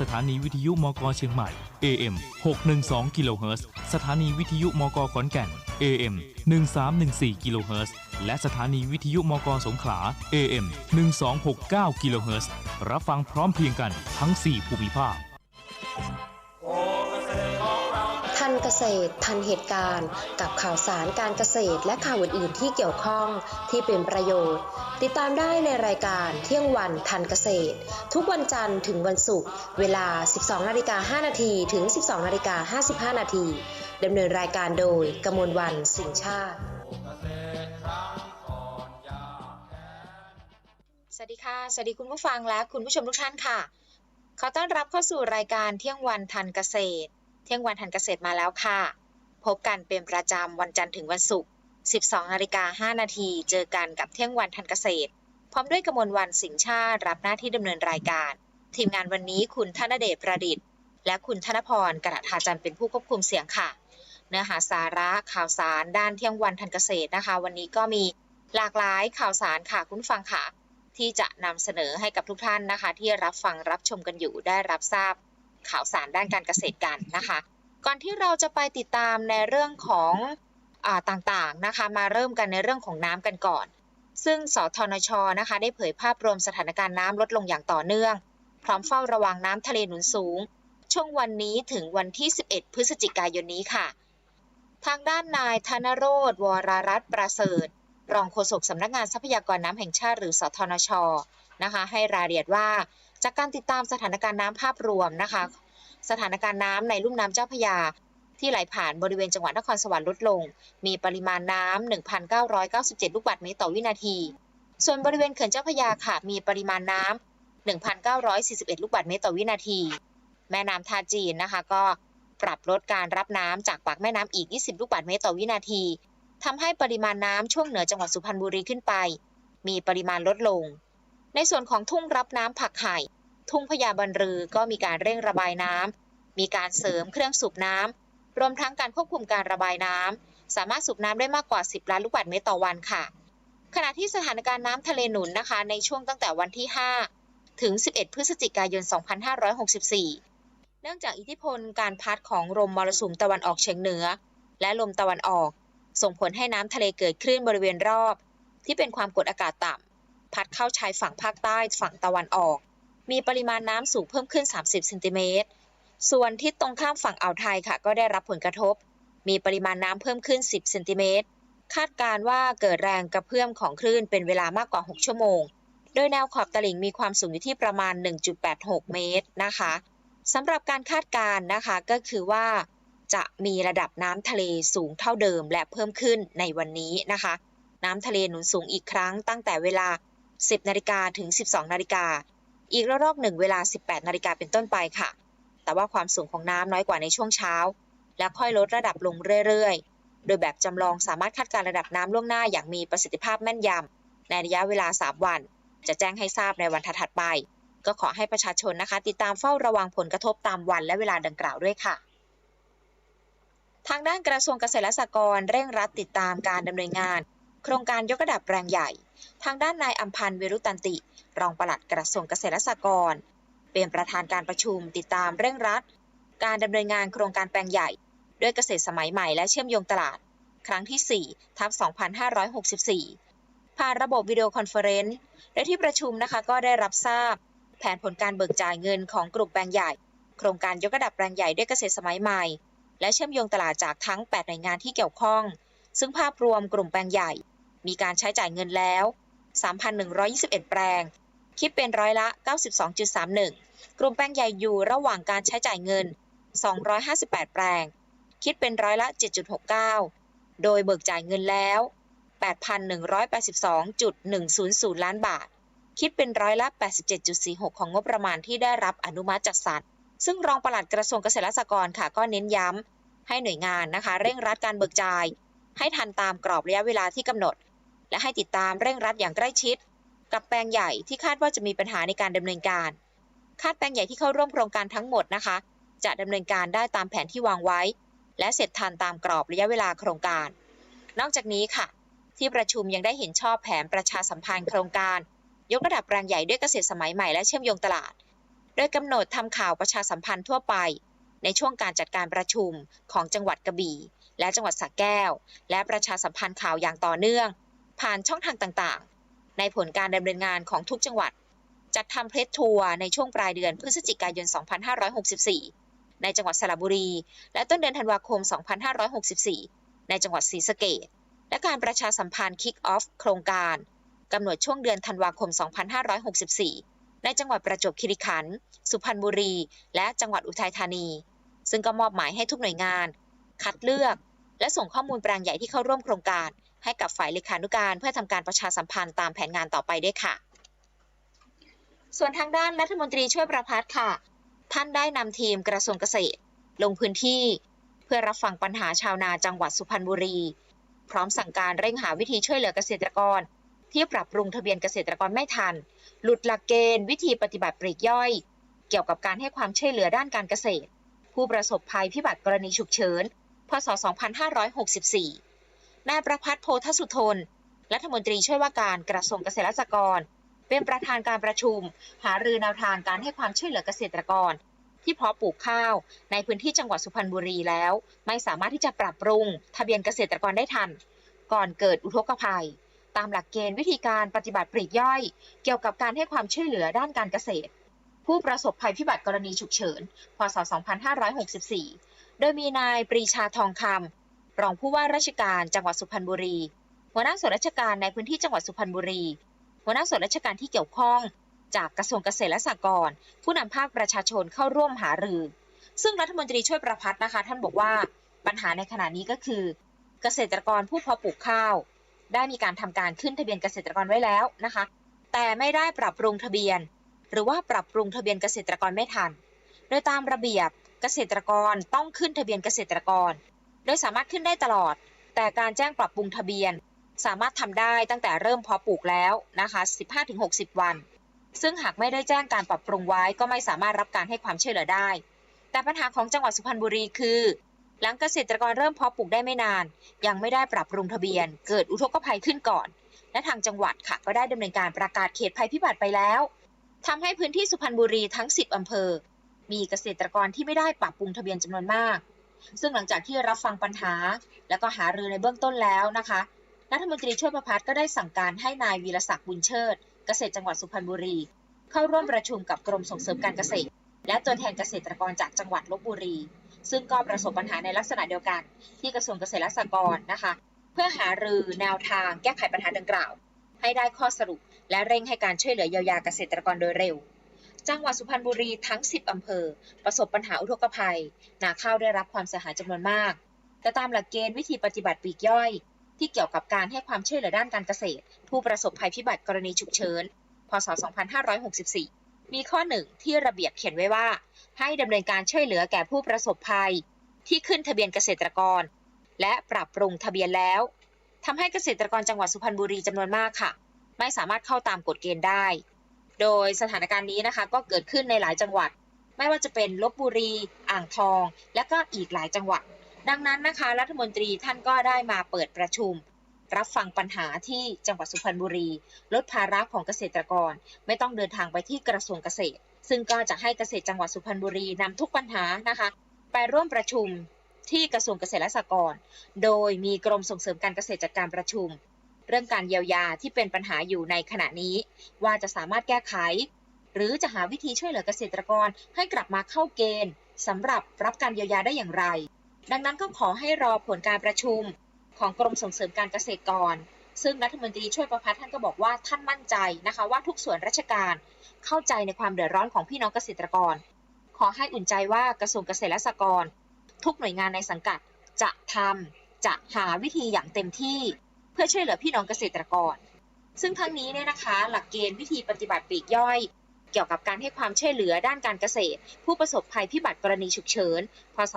สถานีวิทยุมกเชียงใหม่ AM 612กิโลเฮิรตซ์สถานีวิทยุมกขอนแก่น AM 1314กิโลเฮิรตซ์และสถานีวิทยุมกสงขลา AM 1269กิโลเฮิรตซ์รับฟังพร้อมเพรียงกันทั้ง 4 ภูมิภาค ษตร ทันเหตุการณ์ กับข่าวสารการเกษตรและข่าวอื่นๆที่เกี่ยวข้องที่เป็นประโยชน์ ติดตามได้ในรายการเที่ยงวันทันเกษตร ทุกวันจันทร์ถึงวันศุกร์เวลา 12นาฬิกา5นาทีถึง 12นาฬิกา55นาทีดำเนินรายการโดยกมลวันสิงชาติสวัสดีค่ะ สวัสดีคุณผู้ฟังและคุณผู้ชมทุกท่านค่ะ ขอต้อนรับเข้าสู่รายการเที่ยงวันทันเกษตร เที่ยงวันทันเกษตรมาแล้วค่ะ พบกันเป็นประจำวันจันทร์ถึงวันศุกร์ 12นาฬิกา5นาทีเจอกันกับเที่ยงวันทันเกษตร พร้อมด้วยกมลวันสิงชาติรับหน้าที่ดำเนินรายการ ทีมงานวันนี้คุณธนเดชประดิษฐ์ และคุณธนพรกระทาจันทร์เป็นผู้ควบคุมเสียงค่ะ เนื้อหาสาระข่าวสารด้านเที่ยงวันทันเกษตรนะคะ วันนี้ก็มีหลากหลายข่าวสารค่ะคุณฟังค่ะ ที่จะนำเสนอให้กับทุกท่านนะคะ ที่รับฟังรับชมกันอยู่ได้รับทราบ ข่าวสารด้านการเกษตรกันนะคะ ก่อนที่เราจะไปติดตามในเรื่องของอต่างๆนะคะมาเริ่มกันในเรื่องของน้ำกันก่อน ซึ่งสทนชนะคะได้เผยภาพรวมสถานการณ์น้ำลดลงอย่างต่อเนื่อง พร้อมเฝ้าระวังน้ำทะเลหนุนสูง ช่วงวันนี้ถึงวันที่ 11 พฤศจิกายนนี้ค่ะ ทางด้านนายธนโรธวรรัตน์ประเสริฐ รองโฆษกสำนักงานทรัพยากรน้ำแห่งชาติหรือสทนชนะคะให้รายละเอียดว่า จากการติดตามสถานการณ์น้ำภาพรวมนะคะ สถานการณ์น้ำในลุ่มน้ำเจ้าพยา ที่ไหลผ่านบริเวณจังหวัดนครสวรรค์ลดลง มีปริมาณน้ำ1,997 ลูกบาศก์เมตรต่อวินาที ส่วนบริเวณเขื่อนเจ้าพยาค่ะ มีปริมาณน้ำ1,941 ลูกบาศก์เมตรต่อวินาที แม่น้ำท่าจีนนะคะ ก็ปรับลดการรับน้ำจากปากแม่น้ำอีก 20 ลูกบาศก์เมตรต่อวินาทีทำให้ปริมาณน้ำช่วงเหนือจังหวัดสุพรรณบุรีขึ้นไป มีปริมาณลดลง ในส่วนของทุ่งรับน้ำผักไห่ ทุ่งพญาบันรือก็มีการเร่งระบายน้ำ มีการเสริมเครื่องสูบน้ำ รวมทั้งการควบคุมการระบายน้ำ สามารถสูบน้ำได้มากกว่า 10 ล้านลูกบาศก์เมตรต่อวันค่ะ ขณะที่สถานการณ์น้ำทะเลหนุนนะคะ ในช่วงตั้งแต่วันที่ 5 ถึง 11 พฤศจิกายน 2564 เนื่องจากอิทธิพลการพัดของลมมรสุมตะวันออกเฉียงเหนือ และลมตะวันออก ส่งผลให้น้ำทะเลเกิดคลื่นบริเวณรอบ ที่เป็นความกดอากาศต่ำ พัดเข้าชายฝั่งภาคใต้ฝั่งตะวันออก มีปริมาณน้ำสูงเพิ่มขึ้น 30เซนติเมตร ส่วนทิศตรงข้ามฝั่งอ่าวไทยค่ะ ก็ได้รับผลกระทบ มีปริมาณน้ำเพิ่มขึ้น 10เซนติเมตร คาดการณ์ว่าเกิดแรงกระเพื่อมของคลื่นเป็นเวลามากกว่า 6 ชั่วโมง โดยแนวขอบตลิ่งมีความสูงอยู่ที่ประมาณ 1.86 เมตรนะคะสำหรับการคาดการณ์นะคะก็คือว่า จะมีระดับน้ำทะเลสูงเท่าเดิมและเพิ่มขึ้นในวันนี้นะคะ น้ำทะเลหนุนสูงอีกครั้งตั้งแต่เวลา 10นาฬิกาถึง 12นาฬิกา อีกระลอกหนึ่งเวลา 18นาฬิกาเป็นต้นไปค่ะ แต่ว่าความสูงของน้ำน้อยกว่าในช่วงเช้า และค่อยลดระดับลงเรื่อยๆ โดยแบบจำลองสามารถคาดการระดับน้ำล่วงหน้าอย่างมีประสิทธิภาพแม่นยำในระยะเวลา 3 วัน จะแจ้งให้ทราบในวันถัดๆไป ก็ขอให้ประชาชนนะคะ ติดตามเฝ้าระวังผลกระทบตามวันและเวลาดังกล่าวด้วยค่ะทางด้านกระทรวงเกษตรและสหกรณ์เร่งรัดติดตามการดำเนินงาน โครงการยกระดับแปลงใหญ่ ทางด้านนายอัมพันธ์เวรุตันติ รองปลัดกระทรวงเกษตรและสหกรณ์เป็นประธานการประชุมติดตามเร่งรัด การดำเนินงานโครงการแปลงใหญ่ ด้วยเกษตรสมัยใหม่และเชื่อมโยงตลาด ครั้งที่4ทับ2564 ผ่านระบบวิดีโอคอนเฟอเรนซ์และที่ประชุมนะคะก็ได้รับทราบ แผนผลการเบิกจ่ายเงินของกลุ่มแปลงใหญ่ โครงการยกระดับแปลงใหญ่ด้วยเกษตรสมัยใหม่ และเชื่อมโยงตลาดจากทั้ง 8 หน่วยงานที่เกี่ยวข้อง ซึ่งภาพรวมกลุ่มแปลงใหญ่ มีการใช้จ่ายเงินแล้ว 3,121 แปลง คิดเป็นร้อยละ 92.31 กลุ่มแปลงใหญ่อยู่ระหว่างการใช้จ่ายเงิน 258 แปลง คิดเป็นร้อยละ 7.69 โดยเบิกจ่ายเงินแล้ว 8,182.100 ล้านบาท คิดเป็นร้อยละ 87.46 ของงบประมาณที่ได้รับอนุมัติจัดสรรซึ่งรองปลัดกระทรวงเกษตรและสหกรณ์ค่ะ ก็เน้นย้ำให้หน่วยงานนะคะ เร่งรัดการเบิกจ่าย ให้ทันตามกรอบระยะเวลาที่กำหนด และให้ติดตามเร่งรัดอย่างใกล้ชิด กับแปลงใหญ่ที่คาดว่าจะมีปัญหาในการดำเนินการ คาดแปลงใหญ่ที่เข้าร่วมโครงการทั้งหมดนะคะ จะดำเนินการได้ตามแผนที่วางไว้ และเสร็จทันตามกรอบระยะเวลาโครงการ นอกจากนี้ค่ะ ที่ประชุมยังได้เห็นชอบแผนประชาสัมพันธ์โครงการ ยกระดับแปลงใหญ่ด้วยเกษตรสมัยใหม่และเชื่อมโยงตลาด โดยกำหนดทำข่าวประชาสัมพันธ์ทั่วไป ในช่วงการจัดการประชุมของจังหวัดกระบี่และจังหวัดสระแก้ว และประชาสัมพันธ์ข่าวอย่างต่อเนื่อง ผ่านช่องทางต่างๆ ในผลการดำเนินงานของทุกจังหวัด จัดทำเพลสทัวร์ในช่วงปลายเดือนพฤศจิกายน 2564 ในจังหวัดสระบุรี และต้นเดือนธันวาคม 2564 ในจังหวัดศรีสะเกษและการประชาสัมพันธ์ Kick Off โครงการกำหนดช่วงเดือนธันวาคม 2564 ในจังหวัดประจวบคีรีขันธ์สุพรรณบุรี และจังหวัดอุทัยธานี ซึ่งก็มอบหมายให้ทุกหน่วยงาน คัดเลือก และส่งข้อมูลแปลงใหญ่ที่เข้าร่วมโครงการ ให้กับฝ่ายเลขานุการเพื่อทำการประชาสัมพันธ์ตามแผนงานต่อไปด้วยค่ะ ส่วนทางด้านรัฐมนตรีช่วยประพัฒน์ค่ะ ท่านได้นำทีมกระทรวงเกษตร ลงพื้นที่ เพื่อรับฟังปัญหาชาวนาจังหวัดสุพรรณบุรี พร้อมสั่งการเร่งหาวิธีช่วยเหลือเกษตรกร ที่ปรับปรุงทะเบียนเกษตรกรไม่ทัน หลุดหลักเกณฑ์ วิธีปฏิบัติปลีกย่อย เกี่ยวกับการให้ความช่วยเหลือด้านการเกษตร ผู้ประสบภัยพิบัติกรณีฉุกเฉินพศ 2564 นายประพัฒน์โพธสุทน รัฐมนตรีช่วยว่าการกระทรวงเกษตรและสหกรณ์เป็นประธานการประชุม หารือแนวทางการให้ความช่วยเหลือเกษตรกร ที่เพาะปลูกข้าว ในพื้นที่จังหวัดสุพรรณบุรีแล้ว ไม่สามารถที่จะปรับปรุง ทะเบียนเกษตรกรได้ทัน ก่อนเกิดอุทกภัย ตามหลักเกณฑ์วิธีการปฏิบัติปลีกย่อย เกี่ยวกับการให้ความช่วยเหลือด้านการเกษตร ผู้ประสบภัยพิบัติกรณีฉุกเฉิน พศ 2564 โดยมีนายปรีชาทองคำ รองผู้ว่าราชการจังหวัดสุพรรณบุรี หัวหน้าส่วนราชการในพื้นที่จังหวัดสุพรรณบุรี หัวหน้าส่วนราชการที่เกี่ยวข้อง จากกระทรวงเกษตรและสหกรณ์ผู้นำภาคประชาชนเข้าร่วมหารือ ซึ่งรัฐมนตรีช่วยประพัฒนะคะ ท่านบอกว่าปัญหาในขณะนี้ก็คือ เกษตรกรผู้เพาะปลูกข้าว ได้มีการทำการขึ้นทะเบียนเกษตรกรไว้แล้วนะคะ แต่ไม่ได้ปรับปรุงทะเบียน หรือว่าปรับปรุงทะเบียนเกษตรกรไม่ทัน โดยตามระเบียบเกษตรกรต้องขึ้นทะเบียนเกษตรกร โดยสามารถขึ้นได้ตลอด แต่การแจ้งปรับปรุงทะเบียน สามารถทำได้ตั้งแต่เริ่มเพาะปลูกแล้วนะคะ 15-60 วัน ซึ่งหากไม่ได้แจ้งการปรับปรุงไว้ก็ไม่สามารถรับการให้ความช่วยเหลือได้ แต่ปัญหาของจังหวัดสุพรรณบุรีคือ หลังเกษตรกรเริ่มเพาะปลูกได้ไม่นาน ยังไม่ได้ปรับปรุงทะเบียน เกิดอุทกภัยขึ้นก่อน และทางจังหวัดค่ะก็ได้ดำเนินการประกาศเขตภัยพิบัติไปแล้วทำให้พื้นที่สุพรรณบุรีทั้ง 10อำเภอ มีเกษตรกรที่ไม่ได้ปรับปรุงทะเบียนจำนวนมาก ซึ่งหลังจากที่รับฟังปัญหา และก็หารือในเบื้องต้นแล้วนะคะรัฐมนตรีช่วยประพัฒน์ก็ได้สั่งการให้นายวีรศักดิ์บุญเชิด เกษตรจังหวัดสุพรรณบุรี เข้าร่วมประชุมกับกรมส่งเสริมการเกษตร และตัวแทนเกษตรกรจากจังหวัดลบบุรี ซึ่งก็ประสบปัญหาในลักษณะเดียวกัน ที่กระทรวงเกษตรและสหกรณ์นะคะ เพื่อหารือแนวทางแก้ไขปัญหาดังกล่าว ให้ได้ข้อสรุป และเร่งให้การช่วยเหลือเยียวยาเกษตรกรโดยเร็ว จังหวัดสุพรรณบุรีทั้ง 10 อำเภอ ประสบปัญหาอุทกภัย นาข้าวได้รับความเสียหายจำนวนมาก แต่ตามหลักเกณฑ์วิธีปฏิบัติปีกย่อย ที่เกี่ยวกับการให้ความช่วยเหลือด้านการเกษตร ผู้ประสบภัยพิบัติกรณีฉุกเฉิน พศ 2564 มีข้อหนึ่งที่ระเบียบเขียนไว้ว่า ให้ดำเนินการช่วยเหลือแก่ผู้ประสบภัย ที่ขึ้นทะเบียนเกษตรกร และปรับปรุงทะเบียนแล้วทำให้เกษตรกรจังหวัดสุพรรณบุรีจำนวนมากค่ะ ไม่สามารถเข้าตามกฎเกณฑ์ได้ โดยสถานการณ์นี้นะคะก็เกิดขึ้นในหลายจังหวัด ไม่ว่าจะเป็นลบบุรี อ่างทอง และก็อีกหลายจังหวัด ดังนั้นนะคะรัฐมนตรีท่านก็ได้มาเปิดประชุม รับฟังปัญหาที่จังหวัดสุพรรณบุรี ลดภาระของเกษตรกร ไม่ต้องเดินทางไปที่กระทรวงเกษตร ซึ่งก็จะให้เกษตรจังหวัดสุพรรณบุรีนำทุกปัญหานะคะ ไปร่วมประชุมที่กระทรวงเกษตรและสหกรณ์ โดยมีกรมส่งเสริมการเกษตรจัดการประชุม เรื่องการเยียวยาที่เป็นปัญหาอยู่ในขณะนี้ ว่าจะสามารถแก้ไข หรือจะหาวิธีช่วยเหลือเกษตรกรให้กลับมาเข้าเกณฑ์สำหรับรับการเยียวยาได้อย่างไร ดังนั้นก็ขอให้รอผลการประชุมของกรมส่งเสริมการเกษตรก่อนซึ่งรัฐมนตรีช่วยประพัฒน์ท่านก็บอกว่าท่านมั่นใจนะคะว่าทุกส่วนราชการเข้าใจในความเดือดร้อนของพี่น้องเกษตรกร ขอให้อุ่นใจว่ากระทรวงเกษตรและสหกรณ์ทุกหน่วยงานในสังกัดจะทำจะหาวิธีอย่างเต็มที่ เพื่อช่วยเหลือพี่น้องเกษตรกร ซึ่งทั้งนี้เนี่ยนะคะ หลักเกณฑ์วิธีปฏิบัติปลีกย่อย เกี่ยวกับการให้ความช่วยเหลือด้านการเกษตร ผู้ประสบภัยพิบัติกรณีฉุกเฉิน พศ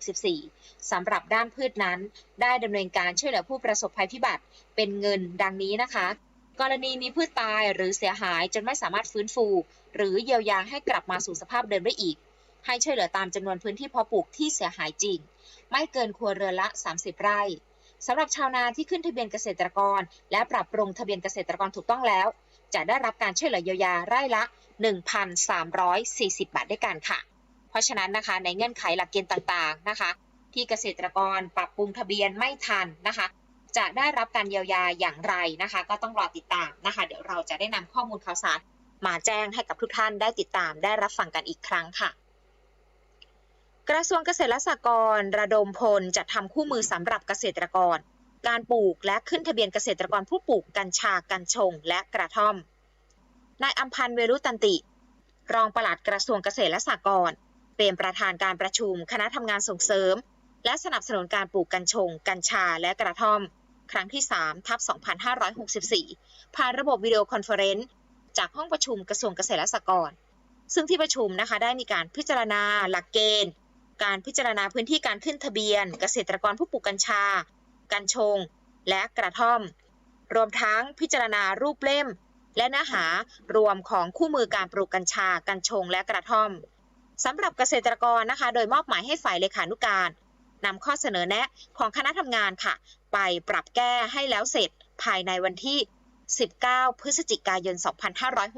2564 สำหรับด้านพืชนั้น ได้ดำเนินการช่วยเหลือผู้ประสบภัยพิบัติเป็นเงินดังนี้นะคะกรณีมีพืชตายหรือเสียหายจนไม่สามารถฟื้นฟู หรือเยียวยาให้กลับมาสู่สภาพเดิมได้อีก ให้ช่วยเหลือตามจำนวนพื้นที่เพาะปลูกที่เสียหายจริง ไม่เกินครัวเรือนละ 30 ไร่ สำหรับชาวนาที่ขึ้นทะเบียนเกษตรกร และปรับปรุงทะเบียนเกษตรกรถูกต้องแล้ว จะได้รับการช่วยเหลือเยียวยาไร่ละ 1,340 บาทด้วยกันค่ะ เพราะฉะนั้นนะคะในเงื่อนไขหลักเกณฑ์ต่างๆนะคะ ที่เกษตรกรปรับปรุงทะเบียนไม่ทันนะคะ จะได้รับการเยียวยาอย่างไรนะคะ ก็ต้องรอติดตามนะคะ เดี๋ยวเราจะได้นำข้อมูลข่าวสารมาแจ้งให้กับทุกท่านได้ติดตามได้รับฟังกันอีกครั้งค่ะ กระทรวงเกษตรและสหกรณ์ระดมพลจัดทำคู่มือสำหรับเกษตรกร การปลูกและขึ้นทะเบียนเกษตรกรผู้ปลูกกัญชากัญชง และกระท่อม นายอัมพันธ์เวรุตันติ รองปลัดกระทรวงเกษตรและสหกรณ์เป็นประธานการประชุมคณะทำงานส่งเสริม และสนับสนุนการปลูกกัญชง กัญชาและกระท่อม ครั้งที่3ทับ2564 ผ่านระบบวิดีโอคอนเฟอเรนซ์จากห้องประชุมกระทรวงเกษตรและสหกรณ์ซึ่งที่ประชุมนะคะได้มีการพิจารณาหลักเกณฑ์ การพิจารณาพื้นที่การขึ้นทะเบียน เกษตรกรผู้ปลูกกัญชา กัญชง และกระท่อม รวมทั้งพิจารณารูปเล่ม และเนื้อหารวมของคู่มือการปลูกกัญชา กัญชง และกระท่อมสำหรับเกษตรกรนะคะ โดยมอบหมายให้ฝ่ายเลขานุการนำข้อเสนอแนะของคณะทำงานค่ะ ไปปรับแก้ให้แล้วเสร็จภายในวันที่ 19 พฤศจิกายน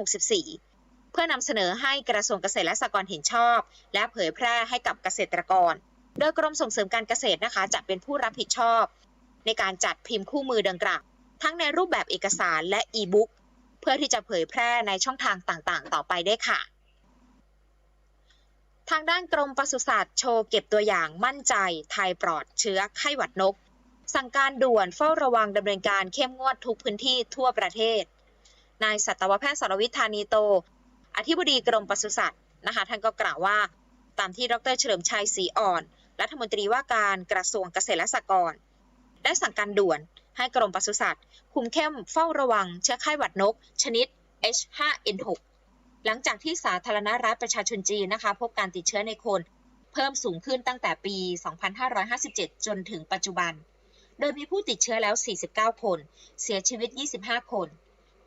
2564 เพื่อนำเสนอให้กระทรวงเกษตรและสหกรณ์เห็นชอบ และเผยแพร่ให้กับเกษตรกร โดยกรมส่งเสริมการเกษตรนะคะ จะเป็นผู้รับผิดชอบ ในการจัดพิมพ์คู่มือดังกล่าวทั้งในรูปแบบเอกสารและอีบุ๊กเพื่อที่จะเผยแพร่ในช่องทางต่างๆ ต่อไปได้ค่ะ ทางด้านกรมปศุสัตว์โชว์เก็บตัวอย่างมั่นใจไทยปลอดเชื้อไข้หวัดนก สั่งการด่วนเฝ้าระวังดำเนินการเข้มงวดทุกพื้นที่ทั่วประเทศ นายสัตวแพทย์สรวิทธานีโต อธิบดีกรมปศุสัตว์นะคะท่านก็กล่าวว่า ตามที่ดรเฉลิมชัยศรีอ่อน รัฐมนตรีว่าการกระทรวงเกษตรและสหกรณ์ได้สั่งการด่วนให้กรมปศุสัตว์ คุมเข้มเฝ้าระวังเชื้อไข้หวัดนก ชนิด H5N6 หลังจากที่สาธารณรัฐประชาชนจีนนะคะ พบการติดเชื้อในคน เพิ่มสูงขึ้นตั้งแต่ปี 2557 จนถึงปัจจุบัน โดยมีผู้ติดเชื้อแล้ว 49 คน เสียชีวิต 25 คน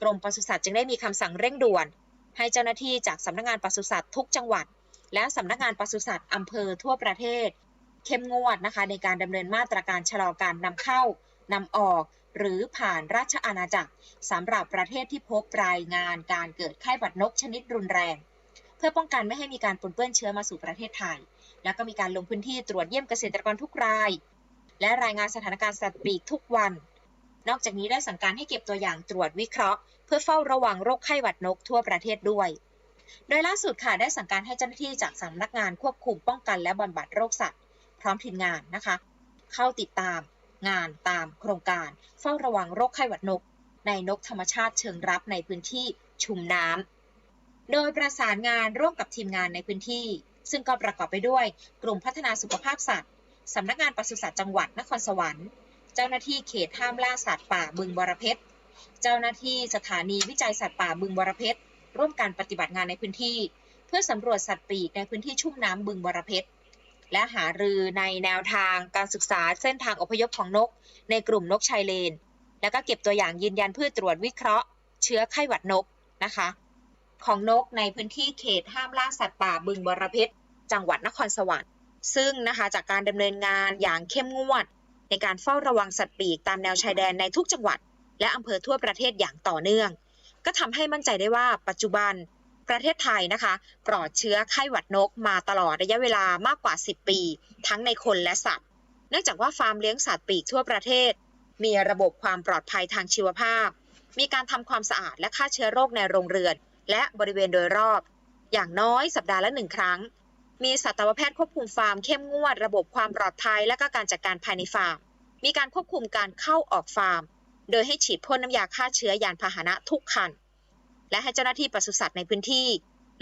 กรมปศุสัตว์จึงได้มีคำสั่งเร่งด่วน ให้เจ้าหน้าที่จากสำนักงานปศุสัตว์ทุกจังหวัด และสำนักงานปศุสัตว์อำเภอทั่วประเทศ เข้มงวดนะคะในการดำเนินมาตรการชะลอการนำเข้านำออก หรือผ่านราชอาณาจักรสำหรับประเทศที่พบรายงานการเกิดไข้หวัดนกชนิดรุนแรง เพื่อป้องกันไม่ให้มีการปนเปื้อนเชื้อมาสู่ประเทศไทย แล้วก็มีการลงพื้นที่ตรวจเยี่ยมเกษตรกรทุกราย และรายงานสถานการณ์สัตว์ปีกทุกวัน นอกจากนี้ได้สั่งการให้เก็บตัวอย่างตรวจวิเคราะห์ เพื่อเฝ้าระวังโรคไข้หวัดนกทั่วประเทศด้วย โดยล่าสุดค่ะได้สั่งการให้เจ้าหน้าที่จากสำนักงานควบคุมป้องกันและบำบัดโรคสัตว์ พร้อมทีมงานนะคะ เข้าติดตามงานตามโครงการ เฝ้าระวังโรคไข้หวัดนก ในนกธรรมชาติเชิงรับในพื้นที่ชุมน้ำโดยประสานงานร่วมกับทีมงานในพื้นที่ ซึ่งก็ประกอบไปด้วยกลุ่มพัฒนาสุขภาพสัตว์สำนักงานปศุสัตว์จังหวัดนครสวรรค์ เจ้าหน้าที่เขตห้ามล่าสัตว์ป่าบึงบรเพชร เจ้าหน้าที่สถานีวิจัยสัตว์ป่าบึงบรเพชร ร่วมการปฏิบัติงานในพื้นที่ เพื่อสำรวจสัตว์ปีกในพื้นที่ชุ่มน้ำบึงบรเพชร และหารือในแนวทางการศึกษาเส้นทางอพยพของนก ในกลุ่มนกชายเลน แล้วก็เก็บตัวอย่างยืนยันเพื่อตรวจวิเคราะห์ เชื้อไข้หวัดนกนะคะ ของนกในพื้นที่เขตห้ามล่าสัตว์ป่าบึงบรเพชร จังหวัดนครสวรรค์ซึ่งนะคะจากการดำเนินงานอย่างเข้มงวด ในการเฝ้าระวังสัตว์ปีกตามแนวชายแดนในทุกจังหวัด และอำเภอทั่วประเทศอย่างต่อเนื่อง ก็ทำให้มั่นใจได้ว่าปัจจุบันประเทศไทยนะคะปลอดเชื้อไข้หวัดนกมาตลอดระยะเวลามากกว่า 10 ปี ทั้งในคนและสัตว์ เนื่องจากว่าฟาร์มเลี้ยงสัตว์ปีกทั่วประเทศ มีระบบความปลอดภัยทางชีวภาพ มีการทำความสะอาดและฆ่าเชื้อโรคในโรงเรือน และบริเวณโดยรอบ อย่างน้อยสัปดาห์ละหนึ่งครั้ง มีสัตวแพทย์ควบคุมฟาร์มเข้มงวด ระบบความปลอดภัยและก็การจัดการภายในฟาร์ม มีการควบคุมการเข้าออกฟาร์ม โดยให้ฉีดพ่นน้ำยาฆ่าเชื้อยานพาหนะทุกคัน และให้เจ้าหน้าที่ปศุสัตว์ในพื้นที่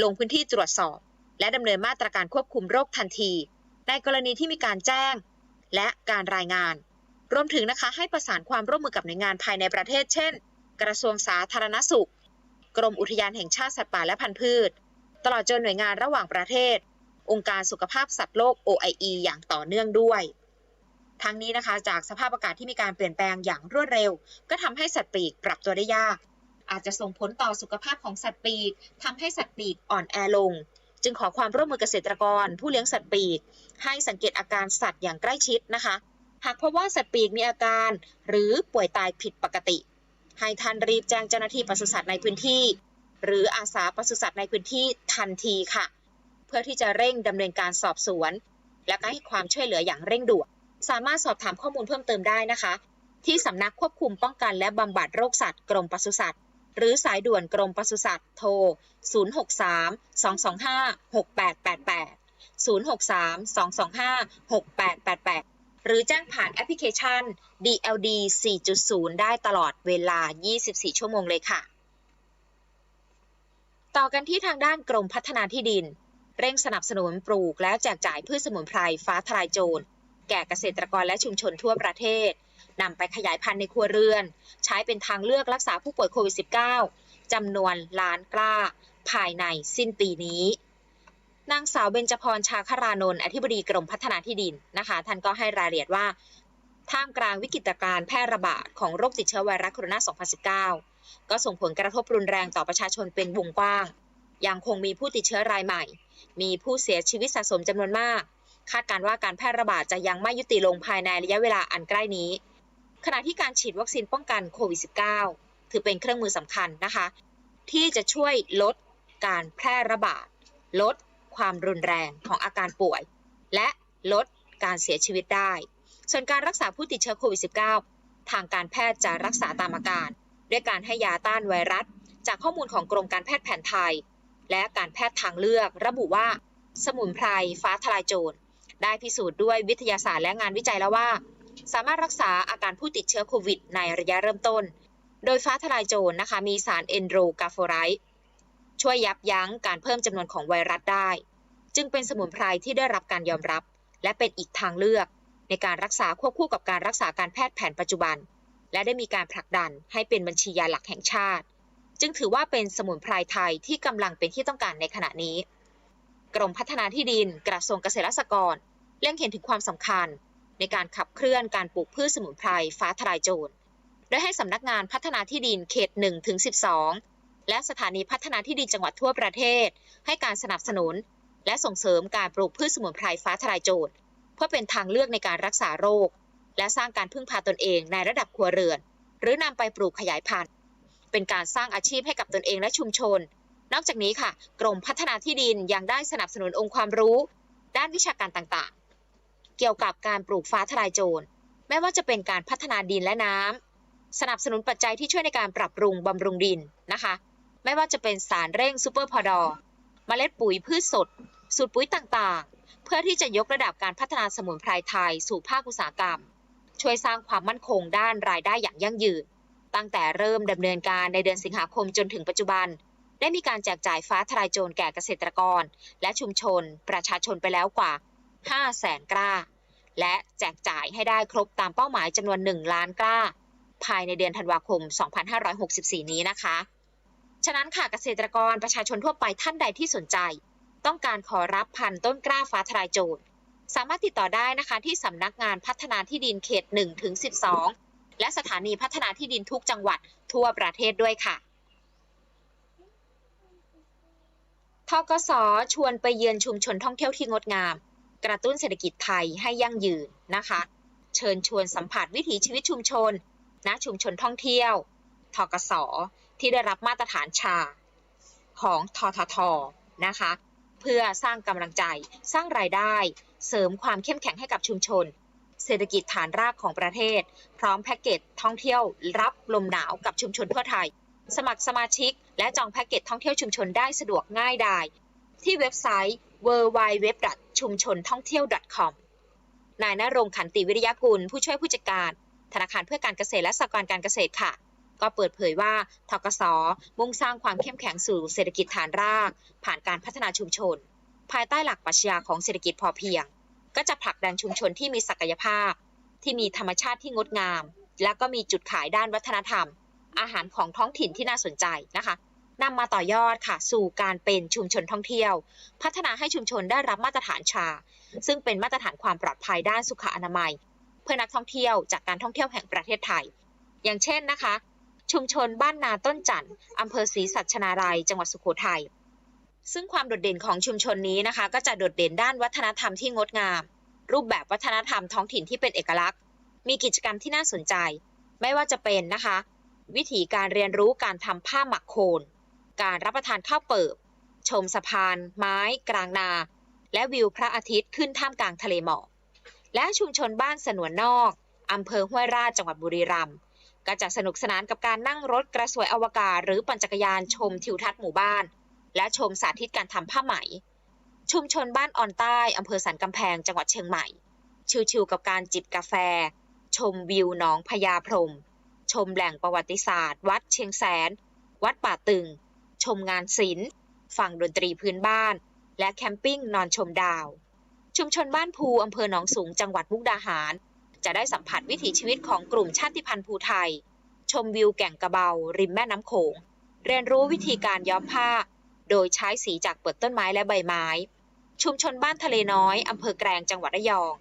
ลงพื้นที่ตรวจสอบ และดำเนินมาตรการควบคุมโรคทันที ในกรณีที่มีการแจ้ง และการรายงาน รวมถึงนะคะให้ประสานความร่วมมือกับหน่วยงานภายในประเทศ เช่น กระทรวงสาธารณสุข กรมอุทยานแห่งชาติสัตว์ป่าและพันธุ์พืช ตลอดจนหน่วยงานระหว่างประเทศ องค์การสุขภาพสัตว์โลก OIE อย่างต่อเนื่องด้วยทั้งนี้นะคะจากสภาพอากาศที่มีการเปลี่ยนแปลงอย่างรวดเร็ว ก็ทำให้สัตว์ปีกปรับตัวได้ยาก อาจจะส่งผลต่อสุขภาพของสัตว์ปีกทำให้สัตว์ปีกอ่อนแอลง จึงขอความร่วมมือเกษตรกร ผู้เลี้ยงสัตว์ปีก ให้สังเกตอาการสัตว์อย่างใกล้ชิดนะคะ หากพบว่าสัตว์ปีกมีอาการ หรือป่วยตายผิดปกติ ให้ท่านรีบแจ้งเจ้าหน้าที่ปศุสัตว์ในพื้นที่ หรืออาสาปศุสัตว์ในพื้นที่ทันทีค่ะ พื่อที่จะเร่งดำเนินการสอบสวน และก็ให้ความช่วยเหลืออย่างเร่งด่วนสามารถสอบถามข้อมูลเพิ่มเติมได้นะคะ ที่สำนักควบคุมป้องกันและบำบัดโรคสัตว์กรมปศุสัตว์หรือสายด่วนกรมปศุสัตว์โทร 063 225 6888 063 225 6888 หรือแจ้งผ่านแอปพลิเคชัน DLD 4.0 ได้ตลอดเวลา 24 ชั่วโมงเลยค่ะ ต่อกันที่ทางด้านกรมพัฒนาที่ดิน เร่งสนับสนุนปลูกและแจกจ่ายพืชสมุนไพรฟ้าทลายโจร แก่เกษตรกรและชุมชนทั่วประเทศนำไปขยายพันธุ์ในครัวเรือน ใช้เป็นทางเลือกรักษาผู้ป่วยโควิด -19 จำนวนล้านกล้า ภายในสิ้นปีนี้นางสาวเบญจพรชาคารานนท์อธิบดีกรมพัฒนาที่ดินนะคะท่านก็ให้รายละเอียดว่า ท่ามกลางวิกฤตการณ์แพร่ระบาดของโรคติดเชื้อไวรัสโคโรนา 2019 ก็ส่งผลกระทบรุนแรงต่อประชาชนเป็นวงกว้าง ยังคงมีผู้ติดเชื้อรายใหม่ มีผู้เสียชีวิตสะสมจำนวนมาก คาดการว่าการแพร่ระบาดจะยังไม่ยุติลงภายในระยะเวลาอันใกล้นี้ ขณะที่การฉีดวัคซีนป้องกันโควิด -19 ถือเป็นเครื่องมือสำคัญนะคะ ที่จะช่วยลดการแพร่ระบาด ลดความรุนแรงของอาการป่วย และลดการเสียชีวิตได้ ส่วนการรักษาผู้ติดเชื้อโควิด -19 ทางการแพทย์จะรักษาตามอาการ ด้วยการให้ยาต้านไวรัส จากข้อมูลของกรมการแพทย์แผนไทย และการแพทย์ทางเลือก ระบุว่า สมุนไพรฟ้าทลายโจรได้พิสูจน์ด้วยวิทยาศาสตร์และงานวิจัยแล้วว่า สามารถรักษาอาการผู้ติดเชื้อโควิด ในระยะเริ่มต้น โดยฟ้าทลายโจรนะคะมีสารเอนโดรกาโฟไรต์ช่วยยับยั้งการเพิ่มจำนวนของไวรัสได้ จึงเป็นสมุนไพรที่ได้รับการยอมรับ และเป็นอีกทางเลือก ในการรักษาควบคู่กับการรักษาการแพทย์แผนปัจจุบัน และได้มีการผลักดันให้เป็นบัญชียาหลักแห่งชาติ จึงถือว่าเป็นสมุนไพรไทยที่กำลังเป็นที่ต้องการในขณะนี้ กรมพัฒนาที่ดินกระทรวงเกษตรและสหกรณ์เล็งเห็นถึงความสำคัญ ในการขับเคลื่อนการปลูกพืชสมุนไพรฟ้าทลายโจรโดยให้สำนักงานพัฒนาที่ดินเขต1ถึง12 และสถานีพัฒนาที่ดินจังหวัดทั่วประเทศ ให้การสนับสนุน และส่งเสริมการปลูกพืชสมุนไพรฟ้าทลายโจรเพื่อเป็นทางเลือกในการรักษาโรค และสร้างการพึ่งพาตนเองในระดับครัวเรือน หรือนำไปปลูกขยายพันธุ์ เป็นการสร้างอาชีพให้กับตนเองและชุมชน นอกจากนี้ค่ะ กรมพัฒนาที่ดินยังได้สนับสนุนองค์ความรู้ ด้านวิชาการต่างๆ เกี่ยวกับการปลูกฟ้าทลายโจรไม่ว่าจะเป็นการพัฒนาดินและน้ำสนับสนุนปัจจัยที่ช่วยในการปรับปรุงบำรุงดินนะคะ ไม่ว่าจะเป็นสารเร่งซูเปอร์พอดอเมล็ดปุ๋ยพืชสด สูตรปุ๋ยต่างๆ เพื่อที่จะยกระดับการพัฒนาสมุนไพรไทยสู่ภาคอุตสาหกรรม ช่วยสร้างความมั่นคงด้านรายได้อย่างยั่งยืน ตั้งแต่เริ่มดำเนินการในเดือนสิงหาคมจนถึงปัจจุบัน ได้มีการแจกจ่ายฟ้าทลายโจรแก่เกษตรกร และชุมชน ประชาชนไปแล้วกว่า5แสนกล้า และแจกจ่ายให้ได้ครบตามเป้าหมายจำนวน 1 ล้านกล้า ภายในเดือนธันวาคม 2564 นี้นะคะ ฉะนั้นค่ะเกษตรกรประชาชนทั่วไปท่านใดที่สนใจ ต้องการขอรับพันธุ์ต้นกล้าฟ้าทลายโจรสามารถติดต่อได้นะคะที่สำนักงานพัฒนาที่ดินเขต1ถึง12 และสถานีพัฒนาที่ดินทุกจังหวัดทั่วประเทศด้วยค่ะทกสชวนไปเยือนชุมชนท่องเที่ยวที่งดงาม กระตุ้นเศรษฐกิจไทยให้ยั่งยืนนะคะ เชิญชวนสัมผัสวิถีชีวิตชุมชนณชุมชนท่องเที่ยวทกสที่ได้รับมาตรฐานชา ของทททนะคะ เพื่อสร้างกำลังใจ สร้างรายได้ เสริมความเข้มแข็งให้กับชุมชน เศรษฐกิจฐานรากของประเทศ พร้อมแพ็กเกจท่องเที่ยวรับลมหนาวกับชุมชนทั่วไทย สมัครสมาชิก และจองแพ็กเกจท่องเที่ยวชุมชนได้สะดวกง่ายดายที่เว็บไซต์ www. ชุมชนท่องเที่ยว .com นายนรงขันติวิริยกุล ผู้ช่วยผู้จัดการ ธนาคารเพื่อการเกษตรและสหกรณ์การเกษตรค่ะ ก็เปิดเผยว่าทกสมุ่งสร้างความเข้มแข็งสู่เศรษฐกิจฐานราก ผ่านการพัฒนาชุมชน ภายใต้หลักปรัชญาของเศรษฐกิจพอเพียง ก็จะผลักดันชุมชนที่มีศักยภาพ ที่มีธรรมชาติที่งดงาม และก็มีจุดขายด้านวัฒนธรรม อาหารของท้องถิ่นที่น่าสนใจนะคะนำมาต่อยอดค่ะ สู่การเป็นชุมชนท่องเที่ยว พัฒนาให้ชุมชนได้รับมาตรฐานชา ซึ่งเป็นมาตรฐานความปลอดภัยด้านสุขอนามัย เพื่อนักท่องเที่ยวจากการท่องเที่ยวแห่งประเทศไทย อย่างเช่นนะคะ ชุมชนบ้านนาต้นจันทร์อำเภอศรีสัชนาลัย จังหวัดสุโขทัย ซึ่งความโดดเด่นของชุมชนนี้นะคะ ก็จะโดดเด่นด้านวัฒนธรรมที่งดงาม รูปแบบวัฒนธรรมท้องถิ่นที่เป็นเอกลักษณ์ มีกิจกรรมที่น่าสนใจ ไม่ว่าจะเป็นนะคะ วิธีการเรียนรู้การทำผ้าหมักโคน การรับประทานข้าวเปิบ ชมสะพาน ไม้ กลางนา และวิวพระอาทิตย์ขึ้นท่ามกลางทะเลหมอกและชุมชนบ้านสนวนนอกอำเภอห้วยราชจังหวัดบุรีรัมย์ก็จะสนุกสนานกับการนั่งรถกระสวยอวกาศ หรือปั่นจักรยานชมทิวทัศน์หมู่บ้าน และชมสาธิตการทำผ้าไหม ชุมชนบ้านออนใต้อำเภอสันกำแพงจังหวัดเชียงใหม่ ชิวๆกับการจิบกาแฟ ชมวิวหนองพญาพรม ชมแหล่งประวัติศาสตร์ วัดเชียงแสน วัดป่าตึง ชมงานศิลป์ฟังดนตรีพื้นบ้าน และแคมปิ้งนอนชมดาว ชุมชนบ้านภูอำเภอหนองสูงจังหวัดมุกดาหาร จะได้สัมผัสวิถีชีวิตของกลุ่มชาติพันธุ์ภูไทย ชมวิวแก่งกระเบา ริมแม่น้ำโขงเรียนรู้วิธีการย้อมผ้า โดยใช้สีจากเปลือกต้นไม้และใบไม้ ชุมชนบ้านทะเลน้อยอำเภอแกลงจังหวัดระยอง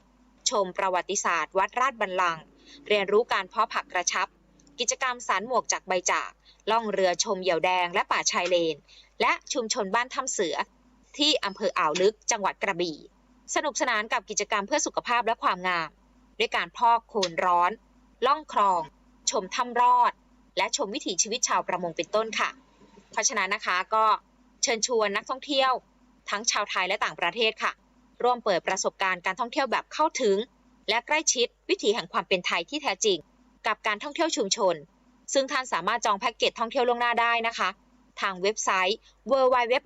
ชมประวัติศาสตร์ วัดราชบัลลังก์เรียนรู้การเพาะผักกระชับ กิจกรรมสารหมวกจากใบจาก ล่องเรือชมเหยี่ยวแดงและป่าชายเลน และชุมชนบ้านถ้ำเสือ ที่อำเภออ่าวลึกจังหวัดกระบี่ สนุกสนานกับกิจกรรมเพื่อสุขภาพและความงาม ด้วยการพอกโคลนร้อน ล่องคลอง ชมถ้ำรอด และชมวิถีชีวิตชาวประมงเป็นต้นค่ะ เพราะฉะนั้นนะคะก็ เชิญชวนนักท่องเที่ยว ทั้งชาวไทยและต่างประเทศค่ะ ร่วมเปิดประสบการณ์การท่องเที่ยวแบบเข้าถึง และใกล้ชิดวิถีแห่งความเป็นไทยที่แท้จริง กับการท่องเที่ยวชุมชน ซึ่งท่านสามารถจองแพ็กเกจท่องเที่ยวล่วงหน้าได้นะคะ ทางเว็บไซต์ www.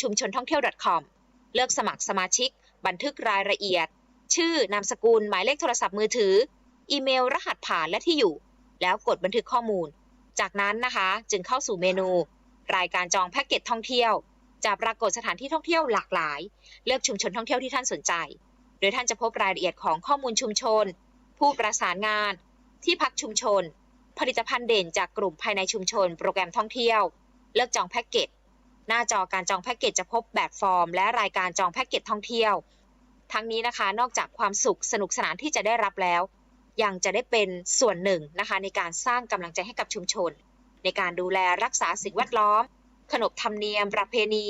ชุมชนท่องเที่ยว .com เลือกสมัครสมาชิก บันทึกรายละเอียด ชื่อนามสกุลหมายเลขโทรศัพท์มือถือ อีเมล รหัสผ่านและที่อยู่ แล้วกดบันทึกข้อมูล จากนั้นนะคะ จึงเข้าสู่เมนู รายการจองแพ็กเกจท่องเที่ยว จะปรากฏสถานที่ท่องเที่ยวหลากหลาย เลือกชุมชนท่องเที่ยวที่ท่านสนใจ โดยท่านจะพบรายละเอียดของข้อมูลชุมชน ผู้ประสานงาน ที่พักชุมชน ผลิตภัณฑ์เด่นจากกลุ่มภายในชุมชน โปรแกรมท่องเที่ยว เลือกจองแพ็กเกจหน้าจอการจองแพ็กเกจจะพบแบบฟอร์ม และรายการจองแพ็กเกจท่องเที่ยว ทั้งนี้นะคะนอกจากความสุขสนุกสนานที่จะได้รับแล้ว ยังจะได้เป็นส่วนหนึ่งนะคะในการสร้างกำลังใจให้กับชุมชน ในการดูแลรักษาสิ่งแวดล้อม ขนบธรรมเนียม ประเพณี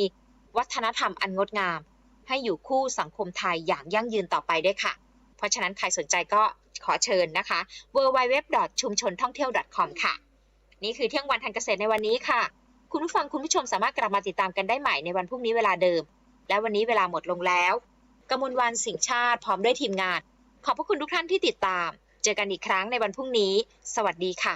วัฒนธรรมอันงดงาม ให้อยู่คู่สังคมไทยอย่างยั่งยืนต่อไปด้วยค่ะ เพราะฉะนั้นใครสนใจก็ขอเชิญนะคะ www. ชุมชนท่องเที่ยว .com ค่ะ นี่คือเที่ยงวันทางเกษตรในวันนี้ค่ะ คุณผู้ฟังคุณผู้ชมสามารถกลับมาติดตามกันได้ใหม่ในวันพรุ่งนี้เวลาเดิม และวันนี้เวลาหมดลงแล้วกมลวันสิงชาติพร้อมด้วยทีมงาน ขอบพระคุณทุกท่านที่ติดตาม เจอกันอีกครั้งในวันพรุ่งนี้ สวัสดีค่ะ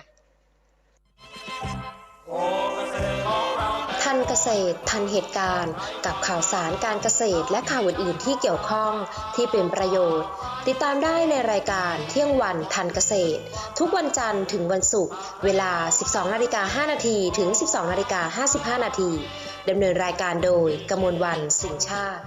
ทันเกษตร ทันเหตุการณ์ กับข่าวสารการเกษตรและข่าวอื่นๆที่เกี่ยวข้องที่เป็นประโยชน์ ติดตามได้ในรายการเที่ยงวันทันเกษตร ทุกวันจันทร์ถึงวันศุกร์เวลา 12นาฬิกา5นาทีถึง 12นาฬิกา55นาทีดำเนินรายการโดยกมลวันสิงห์ชาติ